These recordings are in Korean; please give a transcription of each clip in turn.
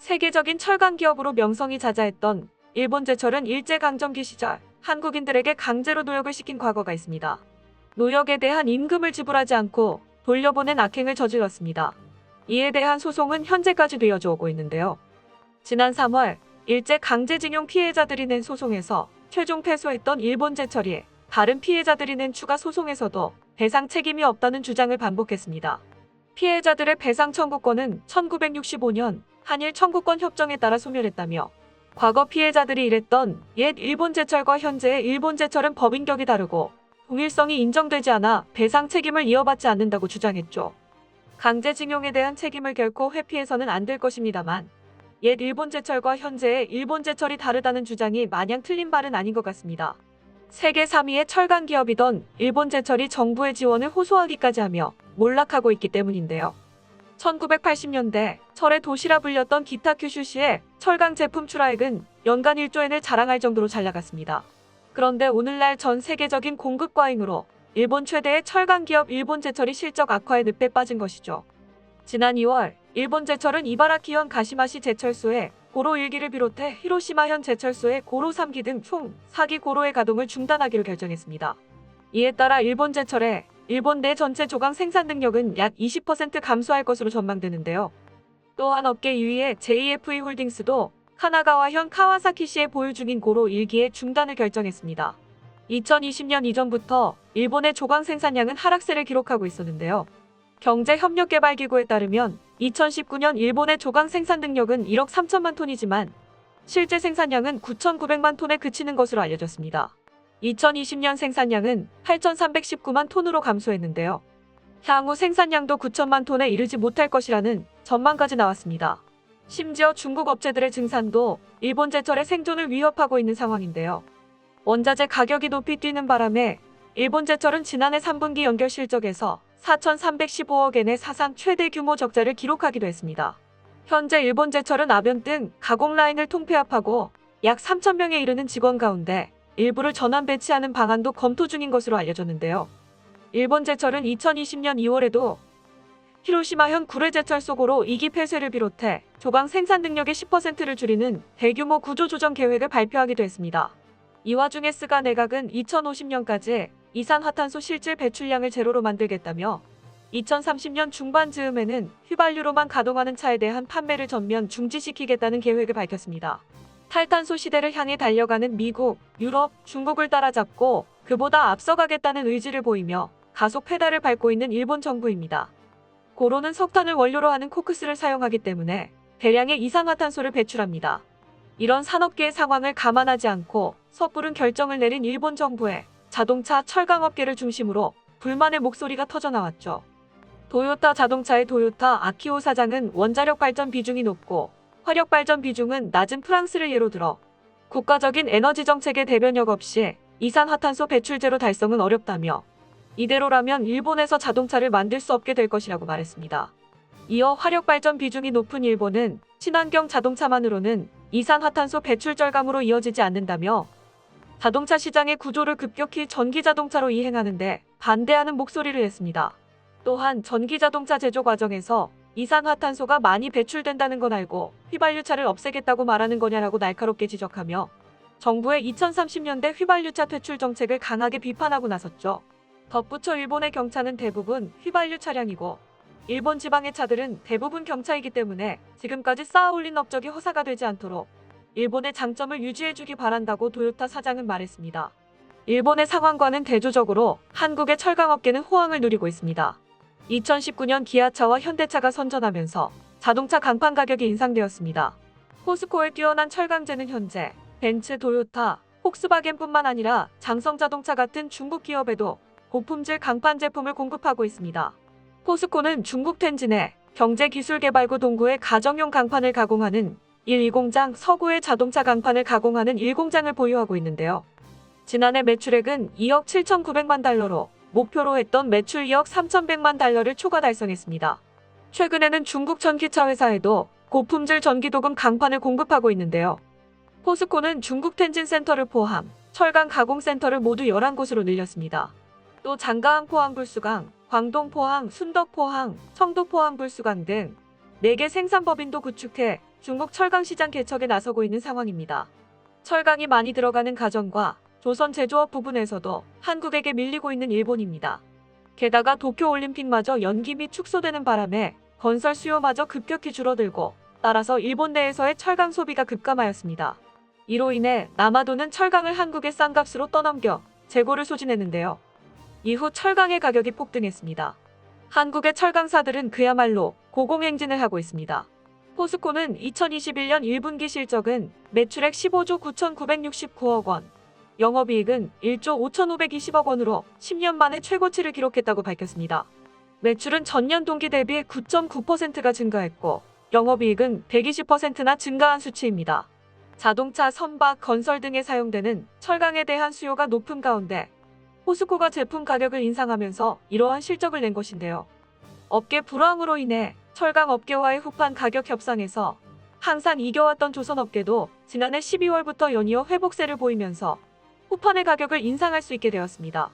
세계적인 철강 기업으로 명성이 자자했던 일본 제철은 일제강점기 시절 한국인들에게 강제로 노역을 시킨 과거가 있습니다. 노역에 대한 임금을 지불하지 않고 돌려보낸 악행을 저질렀습니다. 이에 대한 소송은 현재까지도 이어져 오고 있는데요. 지난 3월 일제 강제징용 피해자들이 낸 소송에서 최종 패소했던 일본 제철이 다른 피해자들이 낸 추가 소송에서도 배상 책임이 없다는 주장을 반복했습니다. 피해자들의 배상 청구권은 1965년 한일 청구권 협정에 따라 소멸했다며 과거 피해자들이 일했던 옛 일본 제철과 현재의 일본 제철은 법인격이 다르고 동일성이 인정되지 않아 배상 책임을 이어받지 않는다고 주장했죠. 강제징용에 대한 책임을 결코 회피해서는 안 될 것입니다만 옛 일본 제철과 현재의 일본 제철이 다르다는 주장이 마냥 틀린 말은 아닌 것 같습니다. 세계 3위의 철강 기업이던 일본 제철이 정부의 지원을 호소하기까지 하며 몰락하고 있기 때문인데요. 1980년대 철의 도시라 불렸던 기타 큐슈시의 철강 제품 출하액은 연간 1조엔을 자랑할 정도로 잘 나갔습니다. 그런데 오늘날 전 세계적인 공급 과잉으로 일본 최대의 철강 기업 일본 제철이 실적 악화에 늪에 빠진 것이죠. 지난 2월 일본 제철은 이바라키현 가시마시 제철소에 고로 1기를 비롯해 히로시마현 제철소의 고로 3기 등 총 4기 고로의 가동을 중단하기로 결정했습니다. 이에 따라 일본 제철의 일본 내 전체 조강 생산 능력은 약 20% 감소할 것으로 전망되는데요. 또한 업계 2위의 JFE 홀딩스도 카나가와현 카와사키시에 보유 중인 고로 1기의 중단을 결정했습니다. 2020년 이전부터 일본의 조강 생산량은 하락세를 기록하고 있었는데요. 경제협력개발기구에 따르면 2019년 일본의 조강 생산 능력은 1억 3천만 톤이지만 실제 생산량은 9,900만 톤에 그치는 것으로 알려졌습니다. 2020년 생산량은 8,319만 톤으로 감소했는데요. 향후 생산량도 9천만 톤에 이르지 못할 것이라는 전망까지 나왔습니다. 심지어 중국 업체들의 증산도 일본 제철의 생존을 위협하고 있는 상황인데요. 원자재 가격이 높이 뛰는 바람에 일본 제철은 지난해 3분기 연결 실적에서 4,315억 엔의 사상 최대 규모 적자를 기록하기도 했습니다. 현재 일본 제철은 아변 등 가공 라인을 통폐합하고 약 3,000명에 이르는 직원 가운데 일부를 전환 배치하는 방안도 검토 중인 것으로 알려졌는데요. 일본 제철은 2020년 2월에도 히로시마현 구레제철 속으로 2기 폐쇄를 비롯해 조강 생산 능력의 10%를 줄이는 대규모 구조 조정 계획을 발표하기도 했습니다. 이 와중에 스가 내각은 2050년까지 이산화탄소 실질 배출량을 제로로 만들겠다며 2030년 중반 즈음에는 휘발유로만 가동하는 차에 대한 판매를 전면 중지시키겠다는 계획을 밝혔습니다. 탈탄소 시대를 향해 달려가는 미국, 유럽, 중국을 따라잡고 그보다 앞서가겠다는 의지를 보이며 가속 페달을 밟고 있는 일본 정부입니다. 고로는 석탄을 원료로 하는 코크스를 사용하기 때문에 대량의 이산화탄소를 배출합니다. 이런 산업계의 상황을 감안하지 않고 섣부른 결정을 내린 일본 정부에 자동차 철강업계를 중심으로 불만의 목소리가 터져나왔죠. 도요타 자동차의 도요타 아키오 사장은 원자력 발전 비중이 높고 화력 발전 비중은 낮은 프랑스를 예로 들어 국가적인 에너지 정책의 대변역 없이 이산화탄소 배출 제로 달성은 어렵다며 이대로라면 일본에서 자동차를 만들 수 없게 될 것이라고 말했습니다. 이어 화력 발전 비중이 높은 일본은 친환경 자동차만으로는 이산화탄소 배출 절감으로 이어지지 않는다며 자동차 시장의 구조를 급격히 전기 자동차로 이행하는데 반대하는 목소리를 냈습니다. 또한 전기 자동차 제조 과정에서 이산화탄소가 많이 배출된다는 건 알고 휘발유차를 없애겠다고 말하는 거냐라고 날카롭게 지적하며 정부의 2030년대 휘발유차 퇴출 정책을 강하게 비판하고 나섰죠. 덧붙여 일본의 경차는 대부분 휘발유 차량이고 일본 지방의 차들은 대부분 경차이기 때문에 지금까지 쌓아올린 업적이 허사가 되지 않도록 일본의 장점을 유지해주기 바란다고 도요타 사장은 말했습니다. 일본의 상황과는 대조적으로 한국의 철강업계는 호황을 누리고 있습니다. 2019년 기아차와 현대차가 선전하면서 자동차 강판 가격이 인상되었습니다. 포스코의 뛰어난 철강제는 현재 벤츠, 도요타, 폭스바겐뿐만 아니라 장성자동차 같은 중국 기업에도 고품질 강판 제품을 공급하고 있습니다. 포스코는 중국 텐진의 경제기술개발구 동구의 가정용 강판을 가공하는 1-2공장 서구의 자동차 강판을 가공하는 1공장을 보유하고 있는데요. 지난해 매출액은 2억 7,900만 달러로 목표로 했던 매출 2억 3,100만 달러를 초과 달성했습니다. 최근에는 중국 전기차 회사에도 고품질 전기도금 강판을 공급하고 있는데요. 포스코는 중국 텐진 센터를 포함 철강 가공 센터를 모두 11곳으로 늘렸습니다. 또 장가항 포항 불수강, 광동 포항, 순덕 포항, 청도 포항 불수강 등 4개 생산법인도 구축해 중국 철강 시장 개척에 나서고 있는 상황입니다. 철강이 많이 들어가는 가정과 조선 제조업 부분에서도 한국에게 밀리고 있는 일본입니다. 게다가 도쿄올림픽마저 연기 및 축소되는 바람에 건설 수요마저 급격히 줄어들고 따라서 일본 내에서의 철강 소비가 급감하였습니다. 이로 인해 남아도는 철강을 한국에 싼 값으로 떠넘겨 재고를 소진했는데요. 이후 철강의 가격이 폭등했습니다. 한국의 철강사들은 그야말로 고공행진을 하고 있습니다. 포스코는 2021년 1분기 실적은 매출액 15조 9,969억 원, 영업이익은 1조 5,520억 원으로 10년 만에 최고치를 기록했다고 밝혔습니다. 매출은 전년 동기 대비 9.9%가 증가했고 영업이익은 120%나 증가한 수치입니다. 자동차, 선박, 건설 등에 사용되는 철강에 대한 수요가 높은 가운데 포스코가 제품 가격을 인상하면서 이러한 실적을 낸 것인데요. 업계 불황으로 인해 철강 업계와의 후판 가격 협상에서 항상 이겨왔던 조선업계도 지난해 12월부터 연이어 회복세를 보이면서 후판의 가격을 인상할 수 있게 되었습니다.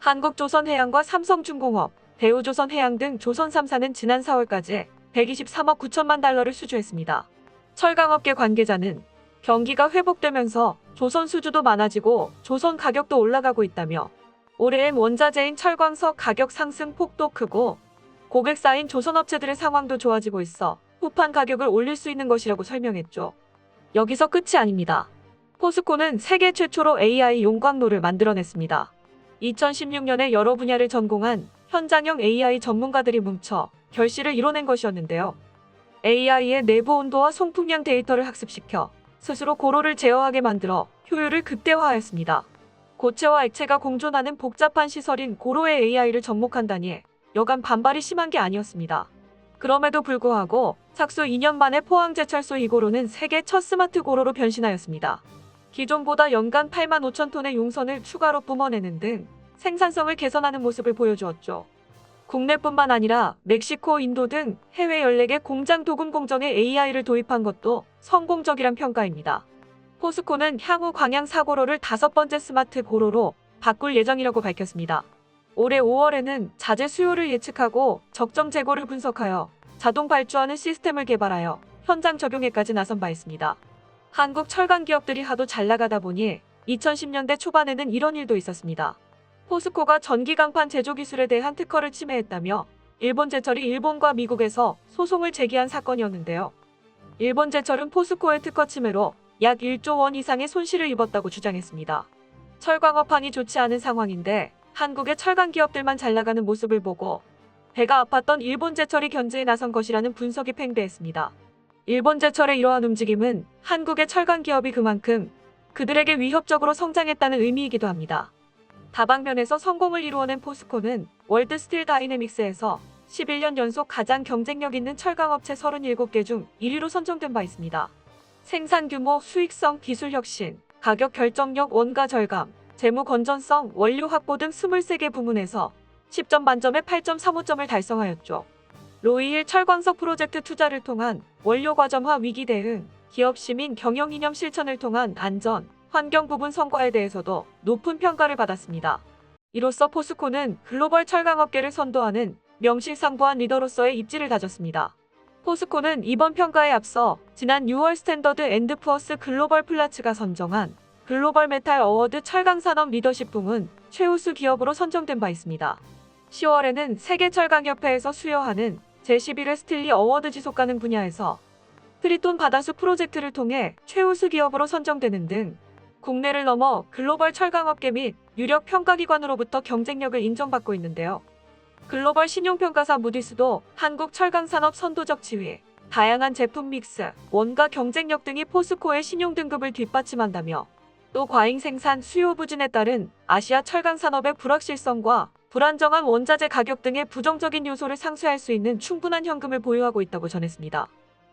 한국조선해양과 삼성중공업, 대우조선해양 등 조선 3사는 지난 4월까지 123억 9천만 달러를 수주했습니다. 철강업계 관계자는 경기가 회복되면서 조선 수주도 많아지고 조선 가격도 올라가고 있다며 올해엔 원자재인 철광석 가격 상승 폭도 크고 고객 사인 조선업체들의 상황도 좋아지고 있어 후판 가격을 올릴 수 있는 것이라고 설명했죠. 여기서 끝이 아닙니다. 포스코는 세계 최초로 AI 용광로를 만들어냈습니다. 2016년에 여러 분야를 전공한 현장형 AI 전문가들이 뭉쳐 결실을 이뤄낸 것이었는데요. AI의 내부 온도와 송풍량 데이터를 학습시켜 스스로 고로를 제어하게 만들어 효율을 극대화하였습니다. 고체와 액체가 공존하는 복잡한 시설인 고로의 AI를 접목한다니 여간 반발이 심한 게 아니었습니다. 그럼에도 불구하고 착수 2년 만에 포항제철소 2고로는 세계 첫 스마트 고로로 변신하였습니다. 기존보다 연간 8만 5천 톤의 용선을 추가로 뿜어내는 등 생산성을 개선하는 모습을 보여주었죠. 국내뿐만 아니라 멕시코, 인도 등 해외 14개 공장 도금 공정에 AI를 도입한 것도 성공적이란 평가입니다. 포스코는 향후 광양 사고로를 다섯 번째 스마트 고로로 바꿀 예정이라고 밝혔습니다. 올해 5월에는 자재 수요를 예측하고 적정 재고를 분석하여 자동 발주하는 시스템을 개발하여 현장 적용에까지 나선 바 있습니다. 한국 철강 기업들이 하도 잘 나가다 보니 2010년대 초반에는 이런 일도 있었습니다. 포스코가 전기 강판 제조 기술에 대한 특허를 침해했다며 일본 제철이 일본과 미국에서 소송을 제기한 사건이었는데요. 일본 제철은 포스코의 특허 침해로 약 1조 원 이상의 손실을 입었다고 주장했습니다. 철광업황이 좋지 않은 상황인데 한국의 철강 기업들만 잘 나가는 모습을 보고 배가 아팠던 일본 제철이 견제에 나선 것이라는 분석이 팽배했습니다. 일본 제철의 이러한 움직임은 한국의 철강 기업이 그만큼 그들에게 위협적으로 성장했다는 의미이기도 합니다. 다방면에서 성공을 이루어낸 포스코는 월드 스틸 다이내믹스에서 11년 연속 가장 경쟁력 있는 철강업체 37개 중 1위로 선정된 바 있습니다. 생산 규모, 수익성, 기술 혁신, 가격 결정력, 원가 절감, 재무 건전성, 원료 확보 등 23개 부문에서 10점 만점에 8.35점을 달성하였죠. 로이힐 철광석 프로젝트 투자를 통한 원료 과점화 위기 대응, 기업 시민 경영 이념 실천을 통한 안전, 환경 부분 성과에 대해서도 높은 평가를 받았습니다. 이로써 포스코는 글로벌 철강업계를 선도하는 명실상부한 리더로서의 입지를 다졌습니다. 포스코는 이번 평가에 앞서 지난 6월 스탠더드 앤드 푸어스 글로벌 플라츠가 선정한 글로벌 메탈 어워드 철강 산업 리더십 부문 최우수 기업으로 선정된 바 있습니다. 10월에는 세계 철강협회에서 수여하는 제11회 스틸리 어워드 지속 가능 분야에서 트리톤 바다수 프로젝트를 통해 최우수 기업으로 선정되는 등 국내를 넘어 글로벌 철강업계 및 유력 평가기관으로부터 경쟁력을 인정받고 있는데요. 글로벌 신용평가사 무디스도 한국 철강산업 선도적 지위, 다양한 제품 믹스, 원가 경쟁력 등이 포스코의 신용 등급을 뒷받침한다며 또 과잉 생산 수요 부진에 따른 아시아 철강 산업의 불확실성과 불안정한 원자재 가격 등의 부정적인 요소를 상쇄할 수 있는 충분한 현금을 보유하고 있다고 전했습니다.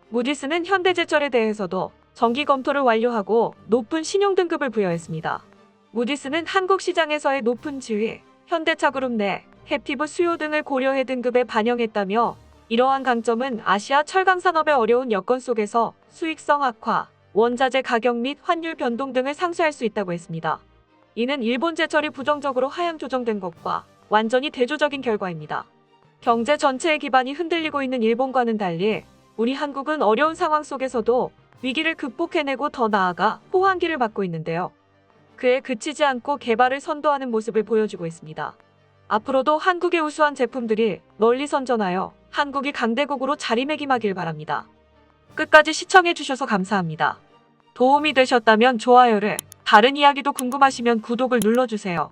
무디스는 현대제철에 대해서도 정기 검토를 완료하고 높은 신용 등급을 부여했습니다. 무디스는 한국 시장에서의 높은 지위, 현대차그룹 내 해피브 수요 등을 고려해 등급에 반영했다며 이러한 강점은 아시아 철강 산업의 어려운 여건 속에서 수익성 악화, 원자재 가격 및 환율 변동 등을 상쇄할 수 있다고 했습니다. 이는 일본 제철이 부정적으로 하향 조정된 것과 완전히 대조적인 결과입니다. 경제 전체의 기반이 흔들리고 있는 일본과는 달리 우리 한국은 어려운 상황 속에서도 위기를 극복해내고 더 나아가 호황기를 맞고 있는데요. 그에 그치지 않고 개발을 선도하는 모습을 보여주고 있습니다. 앞으로도 한국의 우수한 제품들이 널리 선전하여 한국이 강대국으로 자리매김하길 바랍니다. 끝까지 시청해주셔서 감사합니다. 도움이 되셨다면 좋아요를, 다른 이야기도 궁금하시면 구독을 눌러주세요.